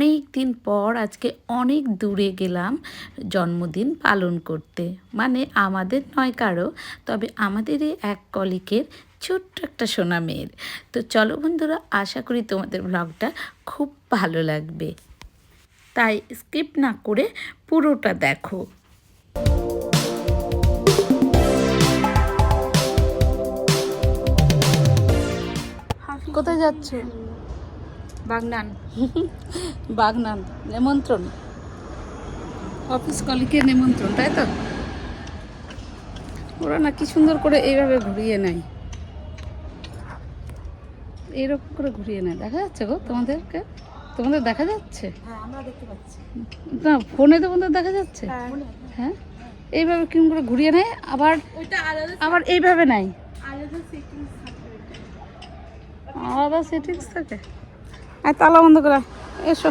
অনেক দিন পর আজকে অনেক দূরে গেলাম জন্মদিন পালন করতে। মানে আমাদের নয় কারও, তবে আমাদের এই এক কলিকের ছোট্ট একটা সোনা মেয়ের। তো চলো বন্ধুরা, আশা করি তোমাদের ব্লগটা খুব ভালো লাগবে। তাই স্কিপ না করে পুরোটা দেখো। কোথায় যাচ্ছ? বাগনান। বাগনান নেমন্ত্রণ। অফিস কলিকের নেমন্ত্রণ তাই তো? ওরা না কি সুন্দর করে এইভাবে ঘুরিয়ে নেয়। এইরকম করে ঘুরিয়ে নেয়। দেখা যাচ্ছে গো তোমাদেরকে? তোমাদের দেখা যাচ্ছে? হ্যাঁ না ফোনে তোমাদের দেখা যাচ্ছে? হ্যাঁ এইভাবে কিরম করে ঘুরিয়ে নেয় আবার আবার এইভাবে থাকে আলাদা সেটিংস থাকে? আর তালা বন্ধ করা এসো।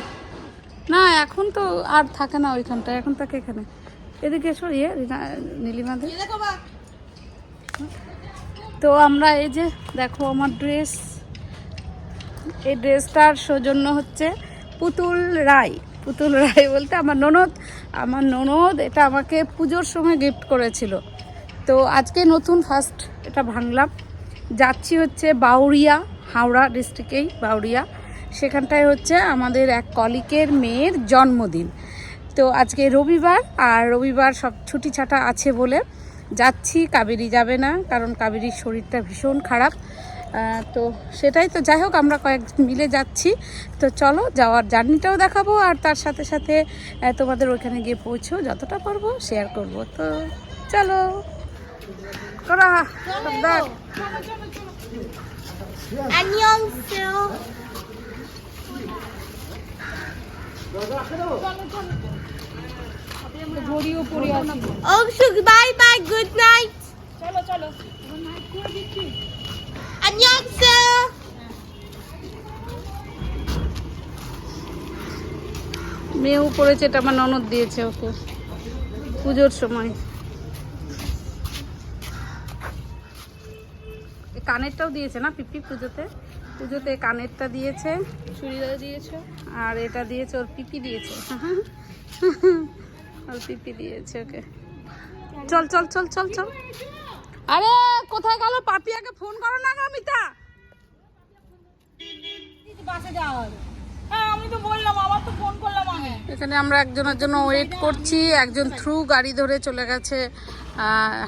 না এখন তো আর থাকে না ওইখানটা এখন থাকে এখানে। এদিকে এসো ইয়ে নীলিমাদের তো আমরা এই যে দেখো আমার ড্রেস। এই ড্রেসটার সৌজন্য হচ্ছে পুতুল রায় পুতুল রায় বলতে আমার ননদ আমার ননদ এটা আমাকে পুজোর সময় গিফট করেছিল। তো আজকে নতুন ফার্স্ট এটা ভাঙলাম। যাচ্ছি হচ্ছে বাউরিয়া হাওড়া ডিস্ট্রিক্টেই বাউরিয়া সেখানটায় হচ্ছে আমাদের এক কলিকের মেয়ের জন্মদিন। তো আজকে রবিবার, আর রবিবার সব ছুটি ছাটা আছে বলে যাচ্ছি, কাবেরি যাবে না, কারণ কাবেরির শরীরটা ভীষণ খারাপ। তো সেটাই তো, যাই হোক, আমরা কয়েকজন মিলে যাচ্ছি। তো চলো, যাওয়ার জার্নিটাও দেখাবো, আর তার সাথে সাথে তোমাদের ওইখানে গিয়ে পৌঁছো, যতটা পারব শেয়ার করব। তো চলো। করা ঘড়িও পড়ে আছে Anshu bye bye good night চলো চলো 안녕하세요. মেয়েও পড়েছে এটা আমার ননদ দিয়েছে ওকে পুজোর সময় এ কানেরটাও দিয়েছে না পিপি পুজোতে পুজোতে কানেরটা দিয়েছে চুড়িদার দিয়েছো আর এটা দিয়েছে ওর পিপি দিয়েছে। ওর পিপি দিয়েছে ওকে। চল চল চল চল চল। আরে কোথায় গেল পাপিয়াকে? ফোন করো না গো মিতা? হ্যাঁ এখানে আমরা একজনের জন্য ওয়েট করছি। একজন থ্রু গাড়ি ধরে চলে গেছে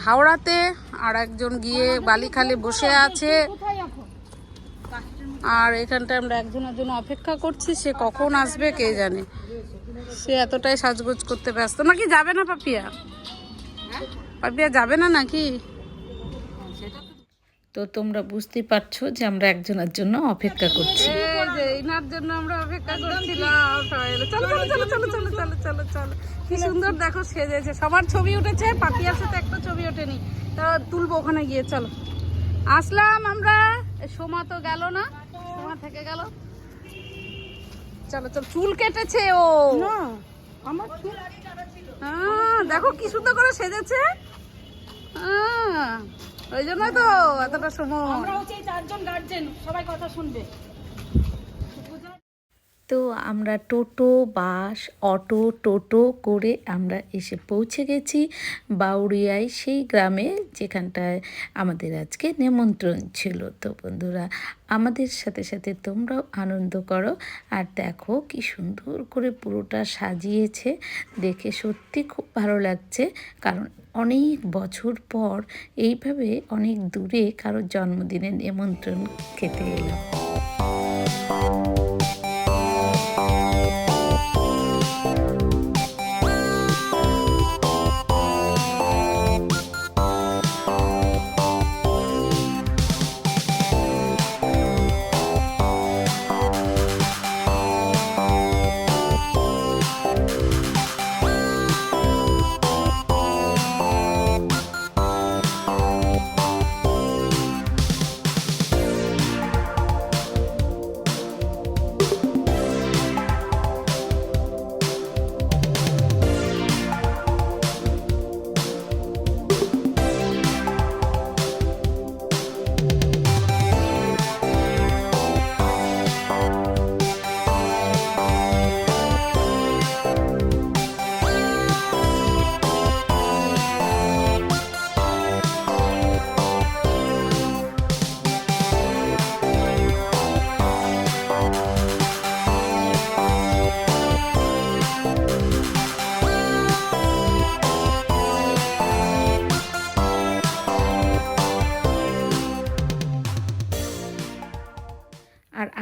হাওড়াতে আর একজন গিয়ে বালিখালে বসে আছে। আর এখানটায় আমরা একজনের জন্য অপেক্ষা করছি সে কখন আসবে কে জানে। সে এতটাই সাজগোজ করতে ব্যস্ত। নাকি যাবে না পাপিয়া? পাপিয়া যাবে না নাকি? তো তোমরা বুঝতেই পারছ যে আমরা একজনের জন্য অপেক্ষা করছি। ইনার জন্য আমরা অপেক্ষা করছিলাম। চলো চলো চলো চলো চলো চলো চলো চলো। কি সুন্দর দেখো সেজেছে। সবার ছবি উঠেছে পাপিয়ার সাথে একটা ছবি ওঠেনি। তা তুলবো ওখানে গিয়ে চলো। আসলাম আমরা। সোমা তো গেল না। সোমা থেকে গেল। চলো চলো চুল কেটেছে ও। না আমার চুল হ্যাঁ, দেখো কি সুন্দর করে সেজেছে। হ্যাঁ, ওই জন্যই তো এতটা সময় আমরা হচ্ছে চারজন গার্জেন সবাই কথা শুনবে। তো আমরা টোটো, বাস, অটো, টোটো করে আমরা এসে পৌঁছে গেছি বাউরিয়ায় সেই গ্রামে যেখানটায় আমাদের আজকে নিমন্ত্রণ ছিল। তো বন্ধুরা, আমাদের সাথে সাথে তোমরাও আনন্দ করো আর দেখো কি সুন্দর করে পুরোটা সাজিয়েছে। দেখে সত্যি খুব ভালো লাগছে কারণ অনেক বছর পর এইভাবে অনেক দূরে কারোর জন্মদিনের নিমন্ত্রণ খেতে এলাম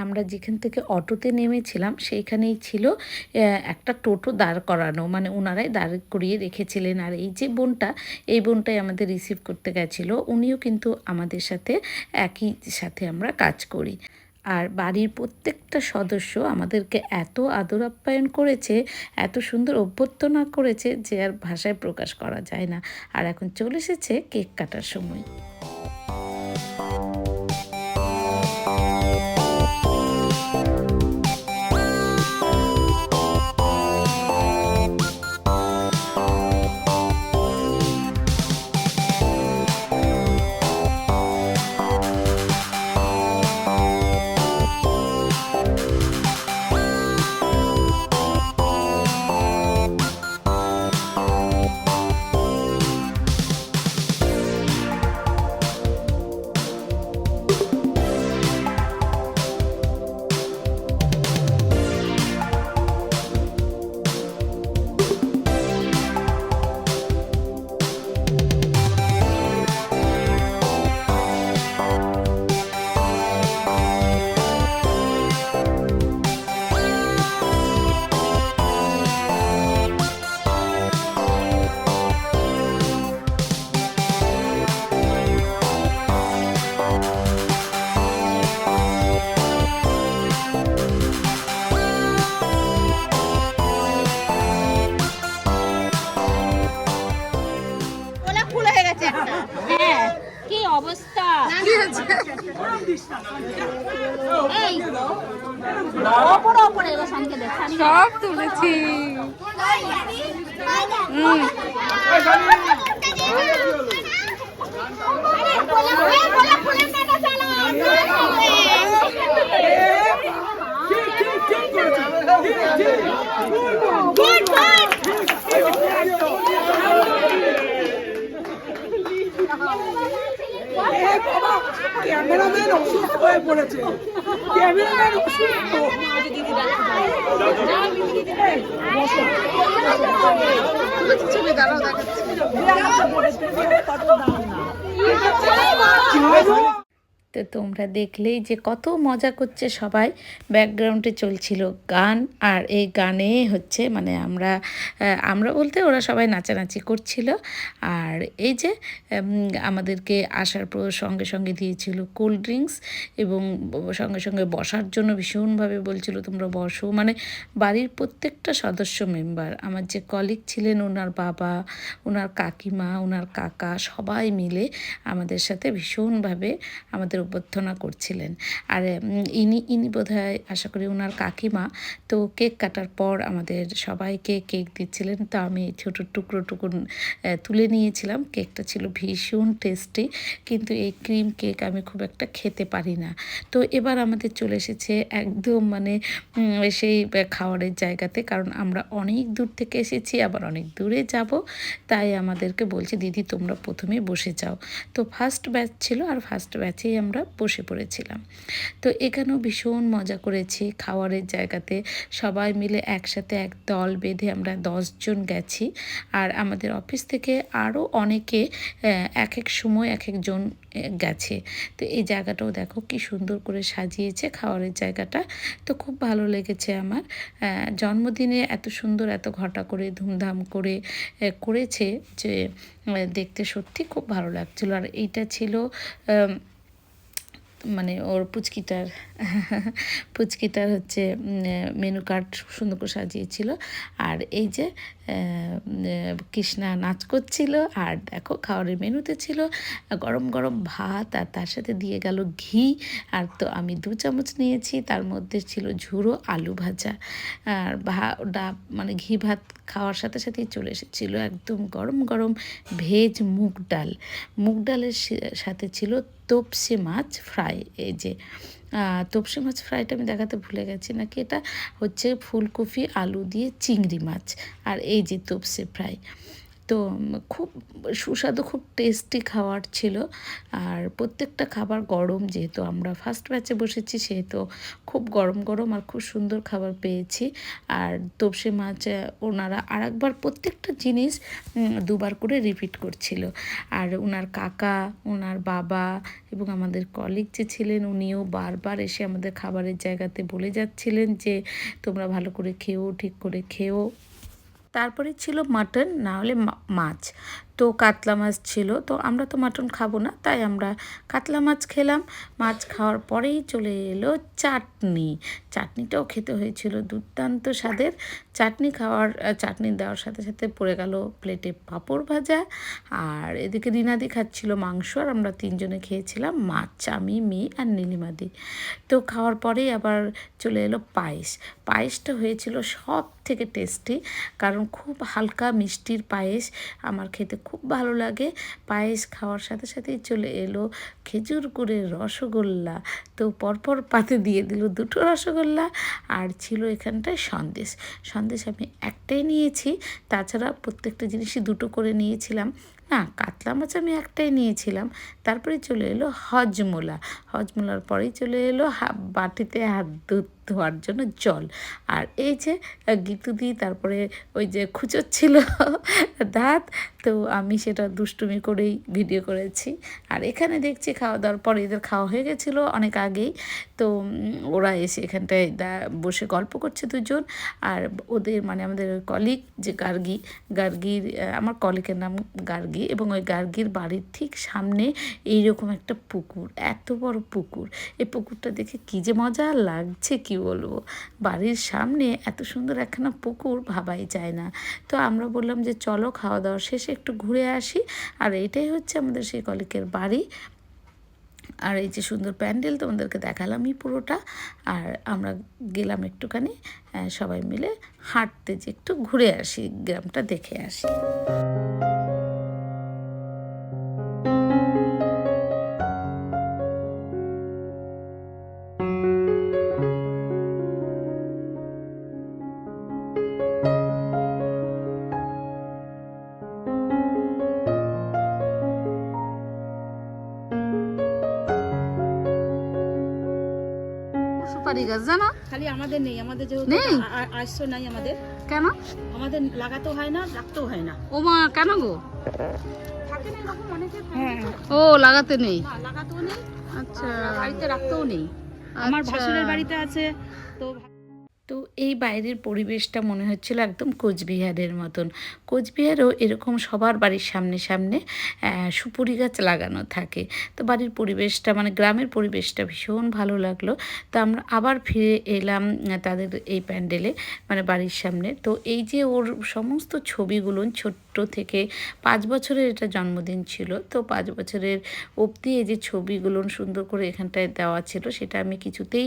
আমরা যেখান থেকে অটোতে নেমেছিলাম, সেইখানেই ছিল একটা টোটো দাঁড় করানো। মানে ওনারাই দাঁড় করিয়ে রেখেছিলেন। আর এই যে বোনটা, এই বোনটাই আমাদের রিসিভ করতে গেছিল। উনিও কিন্তু আমাদের সাথে একই সাথে আমরা কাজ করি। আর বাড়ির প্রত্যেকটা সদস্য আমাদেরকে এত আদর আপ্যায়ন করেছে, এত সুন্দর অভ্যর্থনা করেছে যে আর ভাষায় প্রকাশ করা যায় না। আর এখন চলে এসেছে কেক কাটার সময়। ওপরে ওপরে Good, সামনে তুলেছি হুম ক্যামেরাম্যান অসুস্থ হয়ে পড়েছে। ক্যামেরাম্যান অসুস্থ। দাঁড়াও দেখাচ্ছি তো তোমরা দেখলেই যে কত মজা করছে সবাই। ব্যাকগ্রাউন্ডে চলছিল গান, আর এই গানে হচ্ছে মানে আমরা আমরা বলতে ওরা সবাই নাচানাচি করছিল। আর এই যে আমাদেরকে আসার পর সঙ্গে সঙ্গে দিয়েছিল কোল্ড ড্রিঙ্কস এবং সঙ্গে সঙ্গে বসার জন্য ভীষণভাবে বলছিল, তোমরা বসো। মানে বাড়ির প্রত্যেকটা সদস্য মেম্বার আমার যে কলিগ ছিলেন ওনার বাবা, ওনার কাকিমা, ওনার কাকা সবাই মিলে আমাদের সাথে ভীষণভাবে আমাদের অভ্যর্থনা করছিলেন। আর ইনি ইনি বোধহয় আশা করি ওনার কাকিমা। তো কেক কাটার পর আমাদের সবাইকে কেক দিচ্ছিলেন। তো আমি ছোট টুকরো টুকরো তুলে নিয়েছিলাম। কেকটা ছিল ভীষণ টেস্টি। কিন্তু এই ক্রিম কেক আমি খুব একটা খেতে পারি না। তো এবার আমাদের চলে এসেছে একদম মানে সেই খাওয়ারের জায়গাতে। কারণ আমরা অনেক দূর থেকে এসেছি, আবার অনেক দূরে যাব। তাই আমাদেরকে বলছে, দিদি, তোমরা প্রথমে বসে যাও। তো ফার্স্ট ব্যাচ ছিল, আর ফার্স্ট ব্যাচেই আমরা বসে পড়েছিলাম। তো এখানেও ভীষণ মজা করেছি। খাওয়ারের জায়গাতে সবাই মিলে একসাথে এক দল বেঁধে আমরা দশজন গেছি। আর আমাদের অফিস থেকে আরও অনেকে এক এক সময় এক একজন গেছে। তো এই জায়গাটাও দেখো কি সুন্দর করে সাজিয়েছে খাওয়ারের জায়গাটা। তো খুব ভালো লেগেছে আমার। জন্মদিনে এত সুন্দর এত ঘটা করে, ধুমধাম করে করেছে যে দেখতে সত্যি খুব ভালো লাগছিল। আর এইটা ছিল মানে ওর পুচকিটার পুচকিটার হচ্ছে মেনু কার্ড সুন্দর করে সাজিয়েছিল। আর এই যে কৃষ্ণা নাচ করছিল আর দেখো খাওয়ারের মেনুতে ছিল গরম গরম ভাত আর তার সাথে দিয়ে গেল ঘি। আর তো আমি দু চামচ নিয়েছি, তার মধ্যে ছিল ঝুড়ো আলু ভাজা। আর ভা মানে ঘি ভাত খাওয়ার সাথে সাথেই চলে এসেছিল একদম গরম গরম ভেজ মুগ ডাল। মুগ ডালের সাথে ছিল তোপসে মাছ ফ্রাই, এই যে তোপসে মাছ ফ্রাইটা আমি দেখাতে ভুলে গেছি। নাকি এটা হচ্ছে ফুলকপি, আলু দিয়ে চিংড়ি মাছ। আর এই যে তোপসে ফ্রাই তো খুব সুস্বাদু, খুব টেস্টি খাবার ছিল। আর প্রত্যেকটা খাবার গরম, যেহেতু আমরা ফার্স্ট ব্যাচে বসেছি, সেহেতু খুব গরম গরম আর খুব সুন্দর খাবার পেয়েছি। আর তপসে মাছ ওনারা আরেকবার প্রত্যেকটা জিনিস দুবার করে রিপিট করছিল। আর ওনার কাকা ওনার বাবা এবং আমাদের কলিগ যে ছিলেন, উনিও বারবার এসে আমাদের খাবারের জায়গাতে বলে যাচ্ছিলেন যে, তোমরা ভালো করে খেও ঠিক করে খেও তারপরে ছিল মাটন না হলে মাছ। তো কাতলা মাছ ছিল, তো আমরা তো মাটন খাব না, তাই আমরা কাতলা মাছ খেলাম। মাছ খাওয়ার পরেই চলে এলো চাটনি। চাটনিটাও খেতে হয়েছিল দুর্দান্ত স্বাদের। চাটনি খাওয়ার চাটনি দেওয়ার সাথে সাথে পড়ে গেল প্লেটে পাঁপড় ভাজা। আর এদিকে রিনাদি খাচ্ছিল মাংস, আর আমরা তিনজনে খেয়েছিলাম মাছ, আমি, মেয়ে আর নীলিমাদি। তো খাওয়ার পরেই আবার চলে এলো পায়েস। পায়েসটা হয়েছিল সব থেকে টেস্টি, কারণ খুব হালকা মিষ্টির পায়েস। আমার খেতে খুব ভালো লাগে। পায়েস খাওয়ার সাথে সাথেই চলে এলো খেজুর গুড়ের রসগোল্লা। তো পরপর পাতে দিয়ে দিল দুটো রসগোল্লা আর ছিল এখানটায় সন্দেশ। সন্দেশ আমি একটাই নিয়েছি, তাছাড়া প্রত্যেকটা জিনিসই দুটো করে নিয়েছিলাম। না, কাতলা মাছ আমি একটাই নিয়েছিলাম। তারপরে চলে এলো হজমোলা। হজমোলার পরেই চলে এলো বাটিতে হাত ধু- ধোয়ার জন্য জল। আর এই যে গীতুদি তারপরে ওই যে খুচোচ্ছিল দাঁত, তো আমি সেটা দুষ্টুমি করেই ভিডিও করেছি। আর এখানে দেখছি খাওয়া দাওয়ার পরে এদের খাওয়া হয়ে গেছিল অনেক আগেই। তো ওরা এসে এখানটায় বসে গল্প করছে দুজন। আর ওদের মানে আমাদের কলিগ যে গার্গি, গার্গির আমার কলিগের নাম গার্গি এবং ওই গার্গির বাড়ির ঠিক সামনে এইরকম একটা পুকুর, এত বড় পুকুর। এই পুকুরটা দেখে কী যে মজা লাগছে, কি বলব? বাড়ির সামনে এত সুন্দর একখানা পুকুর ভাবাই যায় না। তো আমরা বললাম যে, চলো খাওয়া দাওয়া শেষে একটু ঘুরে আসি। আর এটাই হচ্ছে আমাদের সেই কলিকের বাড়ি। আর এই যে সুন্দর প্যান্ডেল তোমাদেরকে দেখালামই পুরোটা। আর আমরা গেলাম একটুখানি সবাই মিলে হাঁটতে যে একটু ঘুরে আসি, গ্রামটা দেখে আসি। গাছ জানো? খালি আমাদের নেই আমাদের যেহেতু নেই? আ- আ- নাই আমাদের। কেন? আমাদের লাগাতেও হয় না রাখতেও হয় না। ও মা কেন গো? হ্যাঁ। ও লাগাতে নেই? লাগাতেও নেই। আচ্ছা। বাড়িতে রাখতেও নেই। আমার আচ্ছা। ভাসুরের বাড়িতে আছে তো তো এই বাইরের পরিবেশটা মনে হচ্ছিল একদম কোচবিহারের মতন। কোচবিহারেও এরকম সবার বাড়ির সামনে সামনে সুপুরি গাছ লাগানো থাকে। তো বাড়ির পরিবেশটা মানে গ্রামের পরিবেশটা ভীষণ ভালো লাগল। তো আমরা আবার ফিরে এলাম তাদের এই প্যান্ডেলে মানে বাড়ির সামনে। তো এই যে ওর সমস্ত ছবিগুলো ছোট্ট থেকে, পাঁচ বছরের এটা জন্মদিন ছিল। তো পাঁচ বছরের অবধি এই যে ছবিগুলো সুন্দর করে এখানটায় দেওয়া ছিল, সেটা আমি কিছুতেই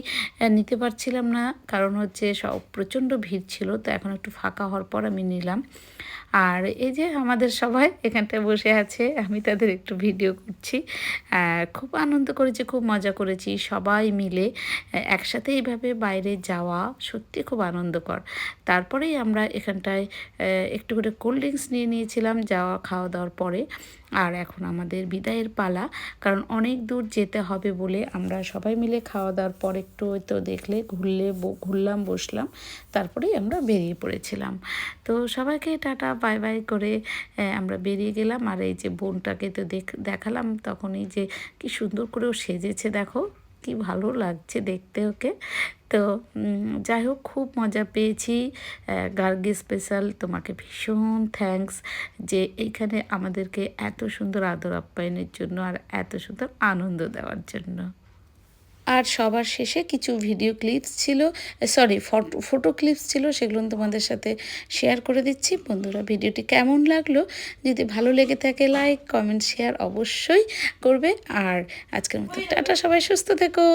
নিতে পারছিলাম না। কারণ হচ্ছে সব, প্রচণ্ড ভিড় ছিল, তো এখন একটু ফাঁকা হওয়ার পর আমি নিলাম। আর এই যে আমাদের সবাই এখানটায় বসে আছে, আমি তাদের একটু ভিডিও করছি। খুব আনন্দ করেছি, খুব মজা করেছি, সবাই মিলে একসাথে এইভাবে বাইরে যাওয়া সত্যি খুব আনন্দকর। তারপরেই আমরা এখানটায় একটু করে কোল্ড ড্রিঙ্কস নিয়ে নিয়েছিলাম, যাওয়া খাওয়া দাওয়ার পরে। আর এখন আমাদের বিদায়ের পালা, কারণ অনেক দূর যেতে হবে বলে আমরা সবাই মিলে খাওয়া দাওয়ার পর একটু তো দেখলে ঘুরলে ঘুরলাম, বসলাম, তারপরেই আমরা বেরিয়ে পড়েছিলাম। তো সবাইকে টাটা, বাই বাই করে আমরা বেরিয়ে গেলাম। আর এই যে বোনটাকে তো দেখ, দেখালাম তখনই যে কি সুন্দর করেও সেজেছে, দেখো কি ভালো লাগছে দেখতে ওকে। তো যাই হোক, খুব মজা পেয়েছি। গার্গি স্পেশাল তোমাকে ভীষণ থ্যাঙ্কস যে এইখানে আমাদেরকে এত সুন্দর আদর আপ্যায়নের জন্য আর এত সুন্দর আনন্দ দেওয়ার জন্য। আর সবার শেষে কিছু ভিডিও ক্লিপস ছিল সরি ফটো ফটো ক্লিপস ছিল, সেগুলো তোমাদের সাথে শেয়ার করে দিচ্ছি। বন্ধুরা ভিডিওটি কেমন লাগল? যদি ভালো লেগে থাকে লাইক কমেন্ট শেয়ার অবশ্যই করবে। আর আজকের মতো টাটা, সবাই সুস্থ থেকো।